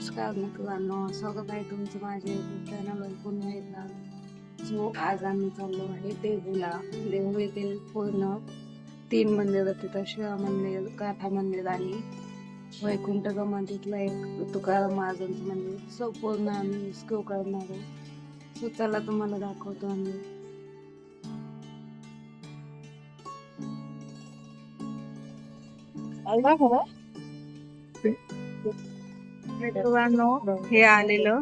नमस्कार मित्रांनो स्वागत आहे तुमचं माझ्या युट्यूब चॅनलवर पुन्हा एकदा सो आज आम्ही चाललो आहे देहूला देहू येथील पूर्ण तीन मंदिर तिथं शिवा मंदिर काठा मंदिर आणि वैकुंठ गमातीतलं एक तुकाराम महाराजांचं मंदिर सो पूर्ण आम्ही स्को करणार आहे सो चला तुम्हाला दाखवतो आम्ही मित्रांनो हे आलेलं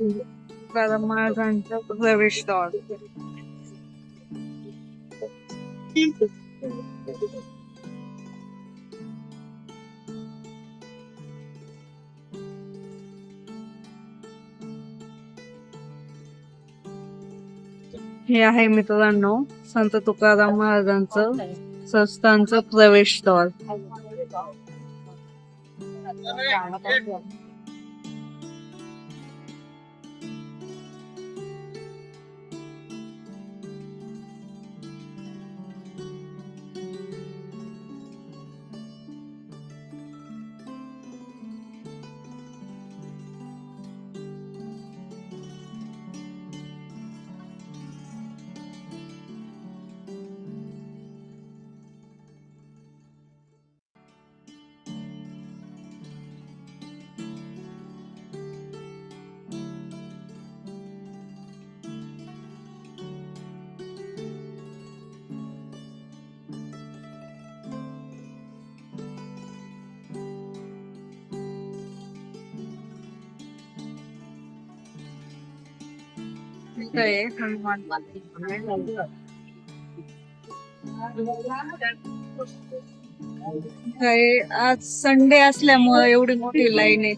तुकाराम महाराजांचं प्रवेशद्वार हे आहे मित्रांनो संत तुकाराम महाराजांचं संस्थांचं प्रवेशद्वार आहे आज संडे असल्यामुळे एवढी मोठी लाईन आहे.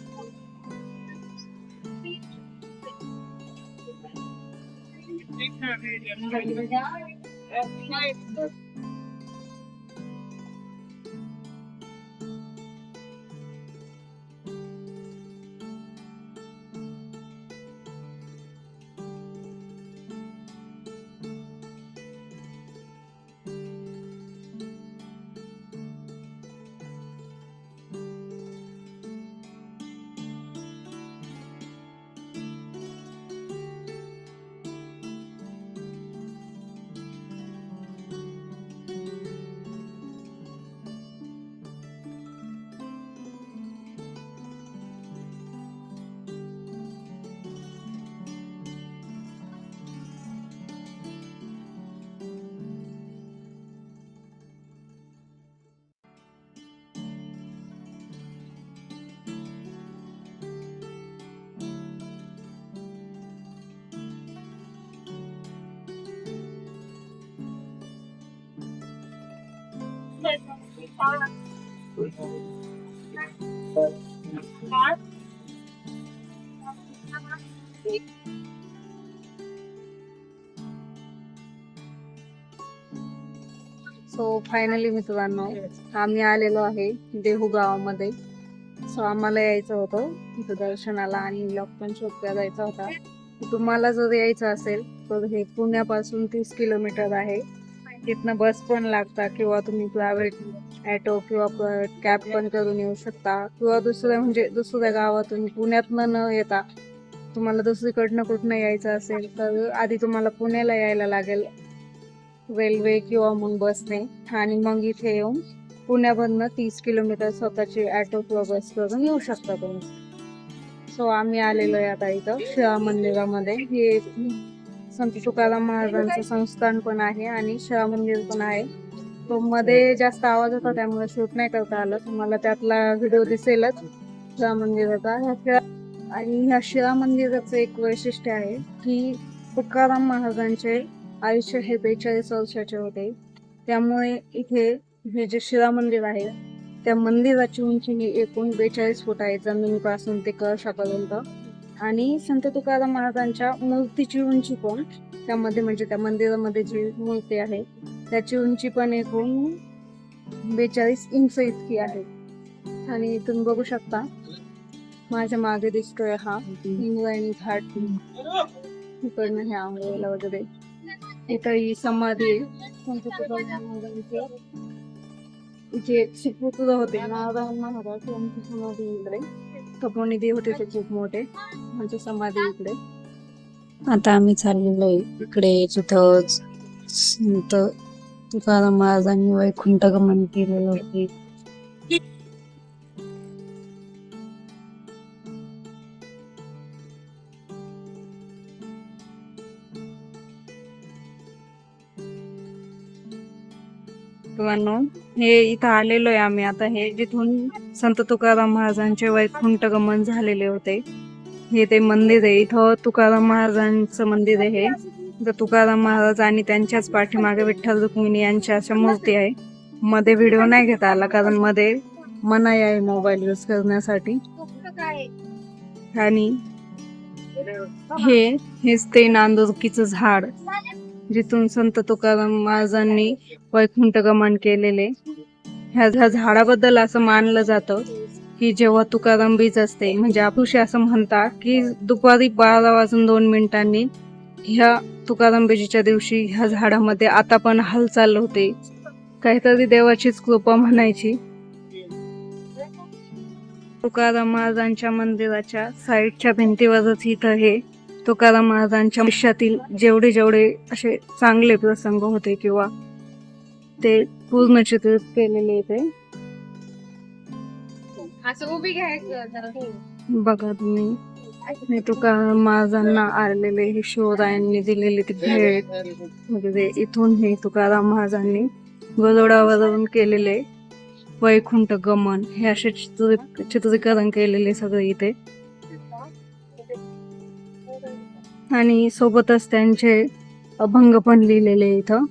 सो फायनली मित्रांनो आम्ही आलेलो आहे देहू गावामध्ये. सो आम्हाला यायचं होतं इथं दर्शनाला आणि लॉकडाऊन पण जायचा होता. तुम्हाला जर यायचं असेल तर हे पुण्यापासून तीस किलोमीटर आहे. तिथनं बस पण लागतात किंवा तुम्ही प्रायव्हेट ॲटो किंवा कॅब पण करून येऊ शकता. किंवा दुसरं म्हणजे दुसऱ्या गावातून पुण्यातनं न येता तुम्हाला दुसरीकडनं कुठनं यायचं असेल तर आधी तुम्हाला पुण्याला यायला लागेल. रेल्वे किंवा मग बसने आणि मग इथे येऊन पुण्यामधनं तीस किलोमीटर स्वतःची ॲटो किंवा बस करून येऊ शकता तुम्ही. सो आम्ही आलेलो आहे आता इथं शिवा मंदिरामध्ये. हे संत तुकाराम महाराजांचं संस्थान पण आहे आणि शिवा मंदिर पण आहे. तो मध्ये जास्त आवाज होता त्यामुळे शूट नाही करता आलं. तुम्हाला त्यातला व्हिडिओ दिसेलच. शिवा मंदिराचा. ह्या शिवा आणि ह्या शिवा मंदिराचं एक वैशिष्ट्य आहे की तुकाराम महाराजांचे आयुष्य हे बेचाळीस वर्षाचे होते. त्यामुळे इथे हे जे शिरा मंदिर आहे त्या मंदिराची उंची ही एकूण बेचाळीस फूट आहे जमिनीपासून ते कळशापर्यंत. आणि संत तुकाराम महाराजांच्या मूर्तीची उंची पण त्यामध्ये म्हणजे त्या मंदिरामध्ये जी मूर्ती आहे त्याची उंची पण एकूण बेचाळीस इंच इतकी आहे. आणि तुम्ही बघू शकता माझ्या मागे दिसतोय हा इंद्रायणी घाट. इकडनं हे आंघोळीला वगैरे. इथं ही समाधी संत तुकाराम जे सुपुत्र होते. नारायण महाराज यांची समाधी इकडे तपोनिधी होते ते खूप मोठे. म्हणजे समाधी इकडे. आता आम्ही चाललेलो इकडे तिथं संत तुकाराम महाराजांनी वैकुंठ गमन केलेलं होते किंवा हे इथं आलेलो आहे आम्ही. आता हे जिथून संत तुकाराम महाराजांचे वैकुंठ गमन झालेले होते हे ते मंदिर आहे. इथं तुकाराम महाराजांचं मंदिर आहे. हे तर तुकाराम महाराज आणि त्यांच्याच पाठीमागे विठ्ठल रुक्मिणी यांच्या अशा मूर्ती आहे. मध्ये व्हिडिओ नाही घेता आला कारण मध्ये मनाई आहे मोबाईल यूज करण्यासाठी. आणि हे हेच ते नांदुरकीचं झाड. जिथून संत तुकाराम महाराजांनी वैकुंठ गमन केलेले. ह्या ह्या झाडाबद्दल असं मानलं जातं की जेव्हा तुकाराम बीज असते म्हणजे आपुषी असं म्हणतात की दुपारी बारा वाजून दोन मिनिटांनी ह्या तुकाराम बीजीच्या दिवशी ह्या झाडामध्ये आता पण हालचाल होते. काहीतरी देवाचीच कृपा म्हणायची. तुकाराम महाराजांच्या मंदिराच्या साईडच्या भिंतीवरच इथं हे तुकाराम महाराजांच्या आयुष्यातील जेवढे जेवढे असे चांगले प्रसंग होते किंवा ते पूर्ण चित्रित केलेले ते. बघा तुम्ही. तुकाराम महाराजांना आलेले हे शिवरायांनी दिलेली ती भेट. म्हणजे ते इथून हे तुकाराम महाराजांनी गलोडावरून केलेले वैकुंठ गमन हे असे चित्र चित्रीकरण केलेले सगळे इथे. आणि सोबतच त्यांचे अभंग पण लिहिलेले इथं.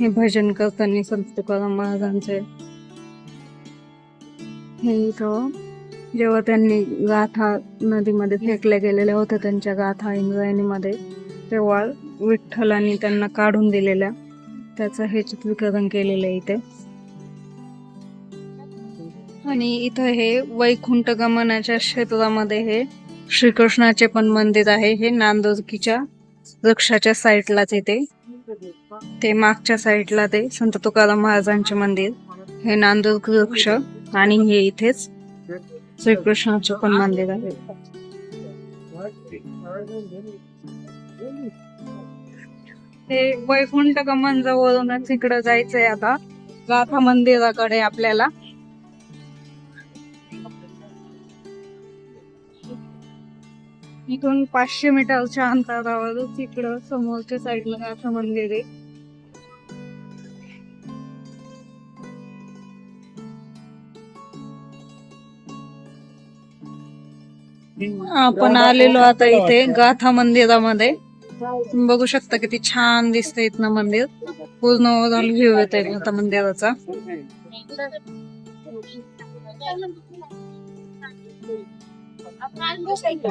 हे भजन करताना संत तुकाराम महाराजांचे. हे इथं जेव्हा त्यांनी गाथा नदीमध्ये फेकल्या गेलेल्या होत्या त्यांच्या गाथा इंद्रायणीमध्ये तेव्हा विठ्ठलांनी त्यांना काढून दिलेल्या. त्याचं हे चित्रीकरण केलेलं आहे इथे. आणि इथं हे वैकुंठ गमनाच्या क्षेत्रामध्ये हे श्रीकृष्णाचे पण मंदिर आहे. हे नांदुर्कीच्या वृक्षाच्या साईडलाच येते ते. मागच्या साईडला ते संत तुकाराम महाराजांचे मंदिर. हे नांदुर्क वृक्ष आणि हे इथेच श्रीकृष्णाचे पण मंदिर आहे. ते वैकुंठ गमन जवळूनच इकडं जायचंय आता. गाथा मंदिराकडे आपल्याला. इथून पाचशे मीटरच्या अंतरावरच इकडं समोरच्या साईडला गाथा मंदिर आहे. आपण आलेलो आता इथे गाथा मंदिरामध्ये. तुम्ही बघू शकता किती छान दिसतंय इथनं मंदिर. पूर्ण ओव्हरऑल व्ह्यू येत आहे गाथा मंदिराचा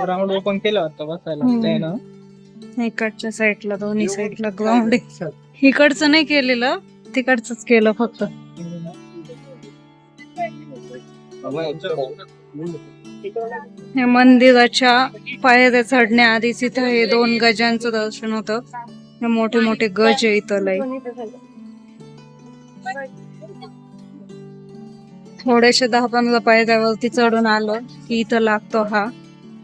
ग्राउंड ओपन केलं होतं बसायला. हम्म. ते ना? इकडच्या साईडला दोन्ही साईडला ग्राउंड आहे. इकडचं नाही केलेलं तिकडचंच केलं फक्त. हे मंदिराच्या पायऱ्या चढण्याआधीच इथं हे दोन गजांचं दर्शन होतं. हे मोठे मोठे गज आहे इथं लय. थोडेसे दहा पंधरा पायऱ्यावरती चढून आलो की इथं लागतो हा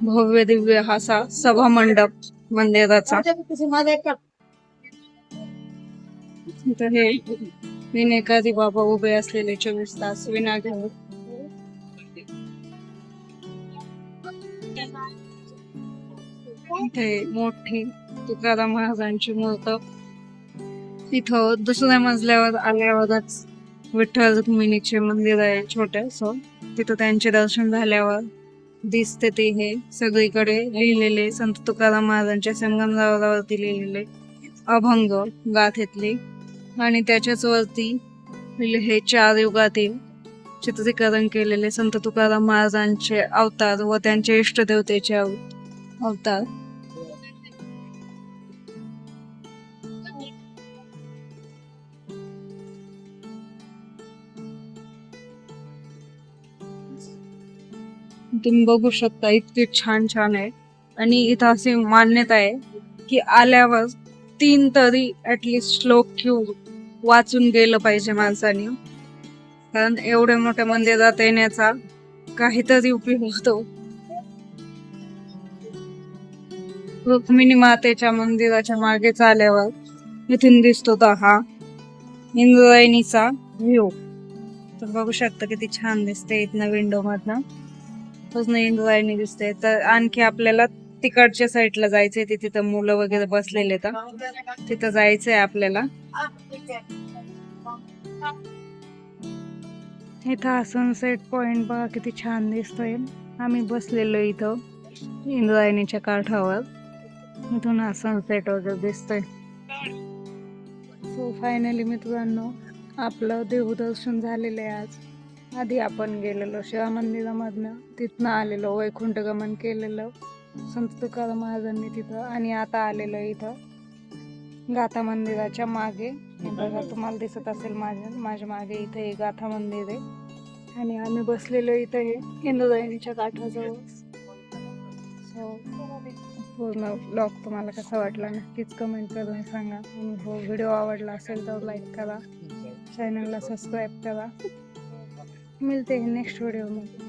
भव्य दिव्य हा असा सभा मंडप मंदिराचा हे विनेकारी बाबा उभे असलेले चोवीस तास विना घेऊन इथे मोठी तुकाराम महाराजांची मूर्त. इथं दुसऱ्या मजल्यावर आल्यावरच विठ्ठल रुक्मिणीचे मंदिर आहे छोटस. तिथं त्यांचे दर्शन झाल्यावर दिसते ते हे. सगळीकडे लिहिलेले संत तुकाराम महाराजांच्या संगमरावरावरती लिहिलेले अभंग गाथेतले. आणि त्याच्याच वरती हे चार युगातील चित्रीकरण केलेले संत तुकाराम महाराजांचे अवतार व त्यांचे इष्टदेवतेचे अव- अवतार. तुम्ही बघू शकता इतके छान छान आहे. आणि इथं अशी मान्यता आहे की आल्यावर तीन तरी ऍटलीस्ट श्लोक घेऊन वाचून गेलं पाहिजे माणसाने. कारण एवढ्या मोठ्या मंदिरात येण्याचा काहीतरी उपयोग होतो. रुक्मिणी मातेच्या मंदिराच्या मागे चाल्यावर इथून दिसतो तो हा इंद्रायणीचा व्ह्यू तर बघू शकता किती छान दिसते इथनं विंडो मधनं. तसं इंद्रायणी दिसते. तर आणखी आपल्याला तिकडच्या साईडला जायचंय. तिथे तिथं मुलं वगैरे बसलेले तर तिथं जायचंय आपल्याला. इथं हा सनसेट पॉइंट बघा किती छान दिसतोय. आम्ही बसलेलो इथं इंद्रायणीच्या काठावर. इथून हा सनसेट वगैरे दिसतोय. सो फायनली मित्रांनो आपलं देवदर्शन झालेलं आहे आज. आधी आपण गेलेलो शिवा मंदिरामधनं तिथनं आलेलो वैकुंठ गमन केलेलं संत तुकाराम महाराजांनी तिथं आणि आता आलेलो इथं. गाथा मंदिराच्या मागे. हे बघा तुम्हाला दिसत असेल माझ्या माझ्या मागे इथं हे गाथा मंदिर आहे. आणि आम्ही बसलेलो इथं हे इंद्रायणीच्या काठाजवळ. सो पूर्ण ब्लॉग तुम्हाला कसा वाटला नक्कीच कमेंट करून सांगा. आणि हो व्हिडिओ आवडला असेल तर लाईक करा. चॅनलला सबस्क्राईब करा. मिळते नेक्स्ट व्हिडिओमध्ये